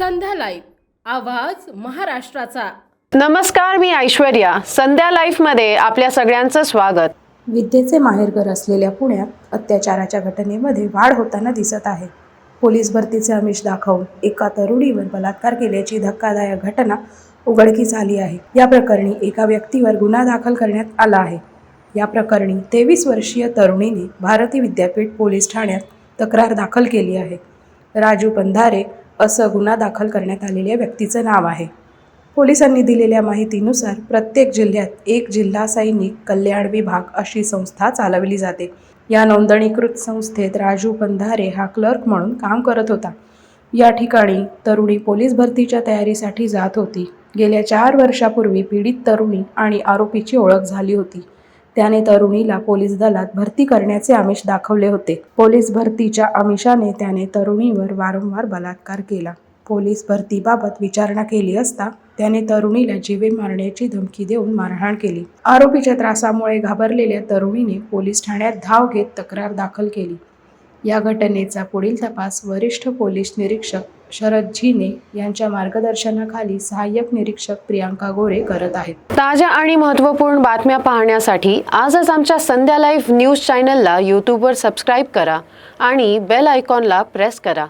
संध्या live आवाज महाराष्ट्राचा. नमस्कार मी ऐश्वर्या. संध्या लाईफमध्ये आपल्या सगळ्यांचं स्वागत. विद्येचे माहेरघर असलेल्या पुण्यात अत्याचाराच्या घटनेमध्ये वाढ होताना दिसत आहे. पोलीस भरतीचे आमिष दाखवून एका तरुणीवर बलात्कार केल्याची धक्कादायक घटना उघडकीस आली आहे. या प्रकरणी एका व्यक्तीवर गुन्हा दाखल करण्यात आला आहे. या प्रकरणी तेवीस वर्षीय तरुणीने भारती विद्यापीठ पोलीस ठाण्यात तक्रार दाखल केली आहे. राजू पंधारे असं गुन्हा दाखल करण्यात आलेल्या व्यक्तीचं नाव आहे. पोलिसांनी दिलेल्या माहितीनुसार प्रत्येक जिल्ह्यात एक जिल्हा सैनिक कल्याण विभाग अशी संस्था चालवली जाते. या नोंदणीकृत संस्थेत राजू बंधारे हा क्लर्क म्हणून काम करत होता. या ठिकाणी तरुणी पोलीस भरतीच्या तयारीसाठी जात होती. गेल्या चार वर्षापूर्वी पीडित तरुणी आणि आरोपीची ओळख झाली होती. त्याने तरुणीला पोलीस दलात भरती करण्याचे आमिष दाखवले होते. पोलीस भरतीच्या आमिषाने त्याने तरुणीवर वारंवार बलात्कार केला. पोलीस भरतीबाबत विचारणा केली असता त्याने तरुणीला जीवे मारण्याची धमकी देऊन मारहाण केली. आरोपीच्या त्रासामुळे घाबरलेल्या तरुणीने पोलीस ठाण्यात धाव घेत तक्रार दाखल केली. या घटनेचा पुढील तपास वरिष्ठ पोलीस निरीक्षक शरद झिने यांच्या मार्गदर्शनाखाली सहाय्यक निरीक्षक प्रियांका गोरे करत आहेत. ताज्या आणि महत्त्वपूर्ण बातम्या पाहण्यासाठी आजच आमच्या संध्या लाईव्ह न्यूज चॅनलला यूट्यूबवर सबस्क्राईब करा आणि बेल आयकॉनला प्रेस करा.